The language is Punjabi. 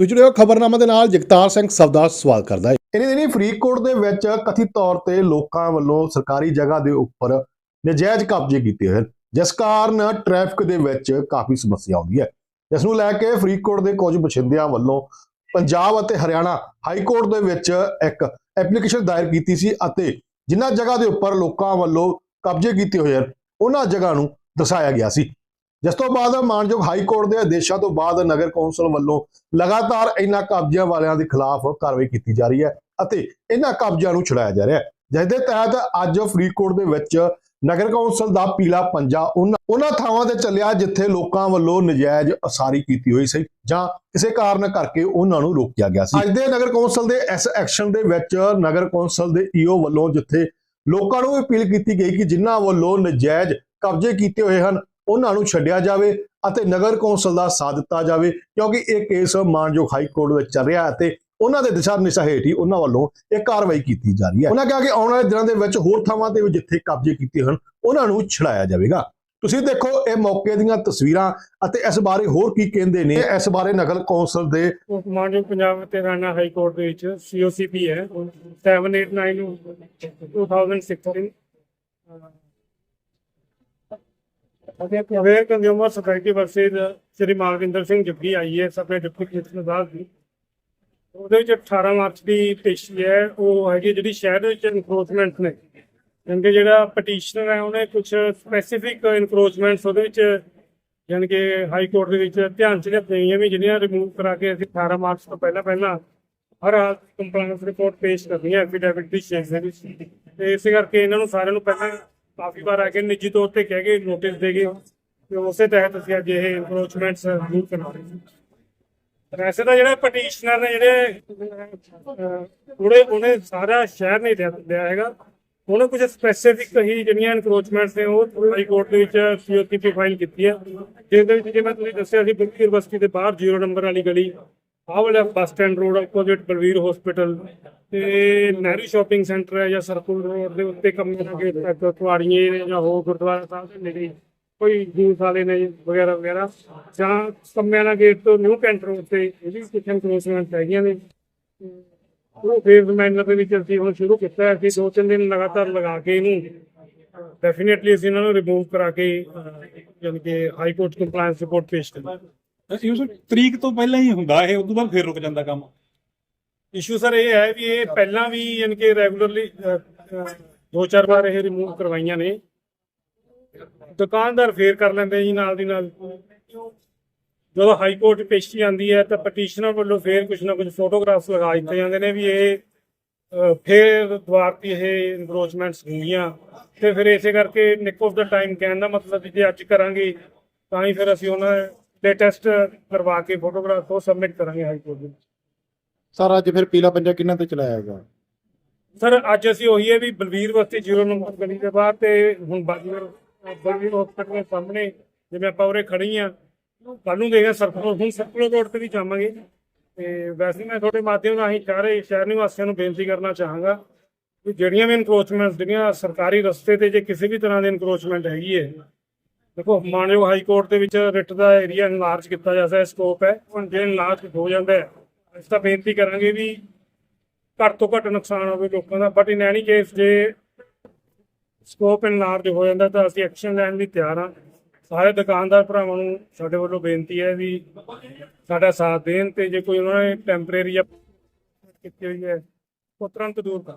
ਤੁਸੀਂ ਜੁੜੇ ਹੋ ਖਬਰਨਾਮਾ ਦੇ ਨਾਲ, ਜਗਤਾਰ ਸਿੰਘ ਸਵਦਾ ਸਵਾਲ ਕਰਦਾ ਹੈ। ਇਨੀ ਦਿਨੀ ਫਰੀਦਕੋਟ ਦੇ ਵਿੱਚ ਕਥਿਤ ਤੌਰ ਤੇ ਲੋਕਾਂ ਵੱਲੋਂ ਸਰਕਾਰੀ ਜਗ੍ਹਾ ਦੇ ਉੱਪਰ ਨਜਾਇਜ਼ ਕਬਜ਼ੇ ਕੀਤੇ ਹੋਏ ਹਨ, ਜਿਸ ਕਾਰਨ ਟ੍ਰੈਫਿਕ ਦੇ ਵਿੱਚ ਕਾਫੀ ਸਮੱਸਿਆ ਆਉਂਦੀ ਹੈ। ਇਸ ਨੂੰ ਲੈ ਕੇ ਫਰੀਦਕੋਟ ਦੇ ਕੁਝ ਬਛਿੰਦਿਆਂ ਵੱਲੋਂ ਪੰਜਾਬ ਅਤੇ ਹਰਿਆਣਾ ਹਾਈ ਕੋਰਟ ਦੇ ਵਿੱਚ ਇੱਕ ਐਪਲੀਕੇਸ਼ਨ ਦਾਇਰ ਕੀਤੀ ਸੀ ਅਤੇ ਜਿਨ੍ਹਾਂ ਜਗ੍ਹਾ ਦੇ ਉੱਪਰ ਲੋਕਾਂ ਵੱਲੋਂ ਕਬਜ਼ੇ ਕੀਤੇ ਹੋਏ ਹਨ, ਉਹਨਾਂ ਜਗ੍ਹਾ ਨੂੰ ਦਰਸਾਇਆ ਗਿਆ ਸੀ। ਜਿਸ ਤੋਂ ਬਾਅਦ ਮਾਨਯੋਗ ਹਾਈ ਕੋਰਟ ਦੇ ਆਦੇਸ਼ਾਂ ਤੋਂ ਬਾਅਦ ਨਗਰ ਕੌਂਸਲ ਵੱਲੋਂ ਲਗਾਤਾਰ ਇਹਨਾਂ ਕਬਜ਼ਿਆਂ ਵਾਲਿਆਂ ਦੇ ਖਿਲਾਫ ਕਾਰਵਾਈ ਕੀਤੀ ਜਾ ਰਹੀ ਹੈ ਅਤੇ ਇਹਨਾਂ ਕਬਜ਼ਿਆਂ ਨੂੰ ਛੁਡਾਇਆ ਜਾ ਰਿਹਾ ਹੈ। ਜਿਸ ਦੇ ਤਹਿਤ ਅੱਜ ਫਰੀਦਕੋਟ ਦੇ ਵਿੱਚ ਨਗਰ ਕੌਂਸਲ ਦਾ ਪੀਲਾ ਪੰਜਾ ਉਹਨਾਂ ਉਹਨਾਂ ਥਾਵਾਂ ਤੇ ਚੱਲਿਆ ਜਿੱਥੇ ਲੋਕਾਂ ਵੱਲੋਂ ਨਜਾਇਜ਼ ਅਸਾਰੀ ਕੀਤੀ ਹੋਈ ਸੀ ਜਾਂ ਕਿਸੇ ਕਾਰਨ ਕਰਕੇ ਉਹਨਾਂ ਨੂੰ ਰੋਕਿਆ ਗਿਆ ਸੀ। ਅੱਜ ਦੇ ਨਗਰ ਕੌਂਸਲ ਦੇ ਇਸ ਐਕਸ਼ਨ ਦੇ ਵਿੱਚ ਨਗਰ ਕੌਂਸਲ ਦੇ ਈਓ ਵੱਲੋਂ ਜਿੱਥੇ ਲੋਕਾਂ ਨੂੰ ਅਪੀਲ ਕੀਤੀ ਗਈ ਕਿ ਜਿਨ੍ਹਾਂ ਵੱਲੋਂ ਨਜਾਇਜ਼ ਕਬਜ਼ੇ ਕੀਤੇ ਹੋਏ ਹਨ ਉਹਨਾਂ ਨੂੰ ਛੱਡਿਆ ਜਾਵੇ ਅਤੇ ਨਗਰ ਕੌਂਸਲ ਦਾ ਸਾਥ ਦਿੱਤਾ ਜਾਵੇ, ਕਿਉਂਕਿ ਇਹ ਕੇਸ ਮਾਨਯੋਗ ਹਾਈ ਕੋਰਟ ਵਿੱਚ ਚੱਲ ਰਿਹਾ ਹੈ ਉਹਨਾਂ ਦੇ ਦਿਸ਼ਾ ਨਿਰਦੇਸ਼ਾਂ ਹੇਠ ਹੀ ਉਹਨਾਂ ਵੱਲੋਂ ਇਹ ਕਾਰਵਾਈ ਕੀਤੀ ਜਾ ਰਹੀ ਹੈ। ਉਹਨਾਂ ਕਿਹਾ ਕਿ ਆਉਣ ਵਾਲੇ ਦਿਨਾਂ ਦੇ ਵਿੱਚ ਹੋਰ ਥਾਵਾਂ ਤੇ ਵੀ ਜਿੱਥੇ ਕਬਜ਼ੇ ਕੀਤੇ ਹਨ, ਉਹਨਾਂ ਨੂੰ ਛੁਡਾਇਆ ਜਾਵੇਗਾ। ਤੁਸੀਂ ਦੇਖੋ, ਇਹ ਮੌਕੇ ਦੀਆਂ ਤਸਵੀਰਾਂ ਅਤੇ ਇਸ ਬਾਰੇ ਹੋਰ ਕੀ ਕਹਿੰਦੇ ਨੇ? ਇਸ ਬਾਰੇ ਨਗਰ ਕੌਂਸਲ ਦੇ ਮਾਨਯੋਗ ਪੰਜਾਬ ਅਤੇ ਹਰਿਆਣਾ ਹਾਈ ਕੋਰਟ ਦੇ ਵਿੱਚ ਸੀਓਸੀਪੀ ਹੈ 789 2016 aware consumer society versus Shri Malvinder Singh Jaggi IAS ਆਪਣੇ ਡਿਪਟੀ ਕਮਿਸ਼ਨਰ ਸਾਹਿਬ ਦੀ ਉਹਦੇ ਵਿੱਚ 18 ਮਾਰਚ ਦੀ ਪੇਸ਼ੀ ਹੈ ਉਹ ਹੈਗੀ ਜਿਹੜੀ ਸ਼ਹਿਰ ਵਿੱਚ ਇਨਕਰੋਚਮੈਂਟ ਨੇ। ਕਿਉਂਕਿ ਜਿਹੜਾ ਪਟੀਸ਼ਨਰ ਹੈ ਉਹਨੇ ਕੁਝ ਸਪੈਸੀਫਿਕ ਇਨਕਰੋਚਮੈਂਟਸ ਉਹਦੇ ਵਿੱਚ ਯਾਨੀ ਕਿ ਹਾਈ ਕੋਰਟ ਦੇ ਵਿੱਚ ਧਿਆਨ ਚ ਲਿਆਈਆਂ ਵੀ, ਜਿਹੜੀਆਂ ਰਿਮੂਵ ਕਰਾ ਕੇ ਅਸੀਂ 18 ਮਾਰਚ ਤੋਂ ਪਹਿਲਾਂ ਪਹਿਲਾਂ ਹਰ ਹਾਲ ਕੰਪਲਾਈਂਸ ਰਿਪੋਰਟ ਪੇਸ਼ ਕਰਨੀ ਹੈ ਐਫੀਡੈਵਿਟ ਦੀ ਸ਼ੇਅਰ ਤੇ ਇਸੇ ਕਰਕੇ ਇਹਨਾਂ ਨੂੰ ਸਾਰਿਆਂ ਨੂੰ ਪਹਿਲਾਂ ਕਾਫੀ ਵਾਰ ਆ ਕੇ ਨਿੱਜੀ ਤੌਰ ਤੇ ਕਹਿ ਕੇ ਨੋਟਿਸ ਦੇ ਗਏ ਤੇ ਉਸੇ ਤਹਿਤ ਅਸੀਂ ਅੱਜ ਇਹ ਇਨਕਰੋਚਮੈਂਟਸ ਰਿਮੂਵ ਕਰਵਾ ਰਹੇ ਹਾਂ। ਵੈਸੇ ਤਾਂ ਜਿਹੜੇ ਪਟੀਸ਼ਨਰ ਨੇ ਜਿਹੜੇ ਅਹ, ਉਹਨੇ ਉਹਨੇ ਸਾਰਾ ਸ਼ਹਿਰ ਨਹੀਂ ਲਿਆ ਲਿਆ ਹੈਗਾ। ਉਹਨੇ ਕੁਝ ਸਪੈਸੀਫਿਕ ਹੀ ਜਿਹੜੀਆਂ ਇਨਕਰੋਚਮੈਂਟਸ ਨੇ ਉਹ ਹਾਈ ਕੋਰਟ ਦੇ ਵਿੱਚ ਸੀਓਸੀਪੀ ਫਾਈਲ ਕੀਤੀ ਹੈ ਜਿਸ ਦੇ ਵਿੱਚ ਜਿਵੇਂ ਤੁਸੀਂ ਦੱਸਿਆ ਸੀ ਬਿਲਕੁਲ ਯੂਨੀਵਰਸਿਟੀ ਦੇ ਬਾਹਰ ਜ਼ੀਰੋ ਨੰਬਰ ਵਾਲੀ ਗਲੀ ਆਹ ਵਾਲਾ bus stand road opposite Balvir hospital ਤੇ ਨਹਿਰੂ ਸ਼ਾਪਿੰਗ ਸੈਂਟਰ ਹੈ ਜਾਂ ਸਰਕਲ ਰੋਡ ਦੇ ਉੱਤੇ ਕਮਰੇ ਲੱਗੇ ਤੱਕ ਕੁਆੜੀਏ ਜਾਂ ਹੋਰ ਗੁਰਦੁਆਰਾ ਸਾਹਿਬ ਦੇ ਨੇੜੇ ਕੋਈ ਜੂਸ ਵਾਲੇ ਨੇ ਵਗੈਰਾ ਵਗੈਰਾ, ਜਾਂ ਕੰਮਿਆਣਾ ਗੇਟ ਤੋਂ ਨਿਊ ਕੈਂਟ ਰੋਡ ਇਹ ਵੀ ਕੁਝ ਇਨਕਰੋਚਮੈਂਟ ਹੈਗੀਆਂ ਨੇ। ਉਹ ਫੇਜ਼ ਮੈਨਰ ਦੇ ਵਿੱਚ ਅਸੀਂ ਹੁਣ ਸ਼ੁਰੂ ਕੀਤਾ ਹੈ, ਅਸੀਂ ਦੋ ਤਿੰਨ ਦਿਨ ਲਗਾਤਾਰ ਲਗਾ ਕੇ ਇਹਨੂੰ ਡੈਫੀਨਿਟਲੀ ਅਸੀਂ ਇਹਨਾਂ ਨੂੰ ਰਿਮੂਵ ਕਰਾ ਕੇ ਯਾਨੀ ਕਿ ਹਾਈ ਕੋਰਟ ਕੰਪਲਾਈਂਸ ਰਿਪੋਰਟ ਪੇਸ਼ ਕਰਾਂਗੇ। ਯੂਸਰ ਤਰੀਕ ਤੋਂ ਪਹਿਲਾਂ ਹੀ ਹੁੰਦਾ ਇਹ, ਉਦੋਂ ਬਾਅਦ ਫਿਰ ਰੁਕ ਜਾਂਦਾ ਕੰਮ। ਇਸ਼ੂ ਸਰ ਇਹ ਹੈ ਵੀ ਇਹ ਪਹਿਲਾਂ ਵੀ ਯਾਨੀ ਕਿ ਰੈਗੂਲਰਲੀ ਦੋ ਚਾਰ ਵਾਰ ਇਹ ਰਿਮੂਵ ਕਰਵਾਈਆਂ ਨੇ। ਦੁਕਾਨਦਾਰ ਫੇਰ ਕਰ ਲੈਂਦੇ ਜੀ ਨਾਲ ਦੀ ਨਾਲ। ਜਦੋਂ ਹਾਈ ਕੋਰਟ ਪੇਸ਼ੀ ਆਂਦੀ ਹੈ ਤਾਂ ਪਟੀਸ਼ਨਰ ਵੱਲੋਂ ਫੇਰ ਕੁਝ ਨਾ ਕੁਝ ਫੋਟੋਗ੍ਰਾਫਸ ਲਗਾ ਦਿੱਤੇ ਜਾਂਦੇ ਨੇ ਵੀ ਇਹ ਫੇਰ ਦੁਆਰ ਤੇ ਇਹ ਇਨਕਰੋਚਮੈਂਟਸ ਹੋਈਆਂ। ਤੇ ਫਿਰ ਇਸੇ ਕਰਕੇ ਨਿਕ ਆਫ ਦਾ ਟਾਈਮ ਕਹਿਣ ਦਾ ਮਤਲਬ ਜੇ ਅੱਜ ਕਰਾਂਗੇ, ਤਾਂ ਹੀ ਫਿਰ ਅਸੀਂ ਉਹਨਾਂ ਲੇਟੈਸਟ ਕਰਵਾ ਕੇ ਫੋਟੋਗ੍ਰਾਫ ਉਹ ਸਬਮਿਟ ਕਰਾਂਗੇ ਹਾਈ ਕੋਰਟ ਦੇ ਵਿੱਚ। ਸਰ ਅੱਜ ਫਿਰ ਪੀਲਾ ਪੰਜਾ ਕਿੰਨਾ ਤੇ ਚਲਾਇਆ ਗਿਆ ਸਰ ਅੱਜ ਅਸੀਂ ਉਹੀ ਹੈ ਵੀ ਬਲਵੀਰ ਵਸਤੀ ਜ਼ੀਰੋ ਨੰਬਰ ਗਲੀ ਦੇ ਬਾਹਰ ਤੇ ਹੁਣ ਬਾਜੀਵਰ ਬਲਵੀਰ ਹਸਪੀਟਲ ਦੇ ਸਾਹਮਣੇ ਜਿਵੇਂ ਆਪਾਂ ਉਰੇ ਖੜੀ ਆ ਕੱਲ ਨੂੰ ਦੇਖਾਂ ਸਰਕਲ ਹੁਣ ਸਰਕਲ ਰੋਡ ਤੇ ਵੀ ਜਾਵਾਂਗੇ। ਤੇ ਵੈਸੇ ਮੈਂ ਤੁਹਾਡੇ ਮਾਧਿਅਮ ਰਾਹੀਂ ਸਾਰੇ ਸ਼ਹਿਰ ਨਿਵਾਸੀਆਂ ਨੂੰ ਬੇਨਤੀ ਕਰਨਾ ਚਾਹਾਂਗਾ ਕਿ ਜਿਹੜੀਆਂ ਵੀ ਇਨਕਰੋਚਮੈਂਟਸ ਜਿਹੜੀਆਂ ਸਰਕਾਰੀ ਰਸਤੇ ਤੇ ਜੇ ਕਿਸੇ ਵੀ ਤਰ੍ਹਾਂ ਦੀ ਇਨਕਰੋਚਮੈਂਟ ਹੈਗੀ ਹੈ ਦੇਖੋ, ਮਾਨਯੋਗ ਹਾਈ ਕੋਰਟ ਦੇ ਵਿੱਚ ਰਿਟ ਦਾ ਏਰੀਆ ਇਨਲਾਰਜ ਕੀਤਾ ਜਾ ਸਕਦਾ ਸਕੋਪ ਹੈ। ਹੁਣ ਜੇ ਇਨਲਾਰਜ ਹੋ ਜਾਂਦਾ ਹੈ, ਅਸੀਂ ਤਾਂ ਬੇਨਤੀ ਕਰਾਂਗੇ ਵੀ ਘੱਟ ਤੋਂ ਘੱਟ ਨੁਕਸਾਨ ਹੋਵੇ ਲੋਕਾਂ ਦਾ ਬਟ ਇਨ ਐਨੀ ਕੇਸ ਜੇ ਸਕੋਪ ਇਨਲਾਰਜ ਹੋ ਜਾਂਦਾ ਤਾਂ ਅਸੀਂ ਐਕਸ਼ਨ ਲੈਣ ਲਈ ਤਿਆਰ ਹਾਂ। ਸਾਰੇ ਦੁਕਾਨਦਾਰ ਭਰਾਵਾਂ ਨੂੰ ਸਾਡੇ ਵੱਲੋਂ ਬੇਨਤੀ ਹੈ ਵੀ ਸਾਡਾ ਸਾਥ ਦੇਣ ਤੇ ਜੇ ਕੋਈ ਉਹਨਾਂ ਨੇ ਟੈਂਪਰੇਰੀ ਜਾਂ ਕੀਤੀ ਹੋਈ ਹੈ, ਉਹ ਤੁਰੰਤ ਦੂਰ ਕਰ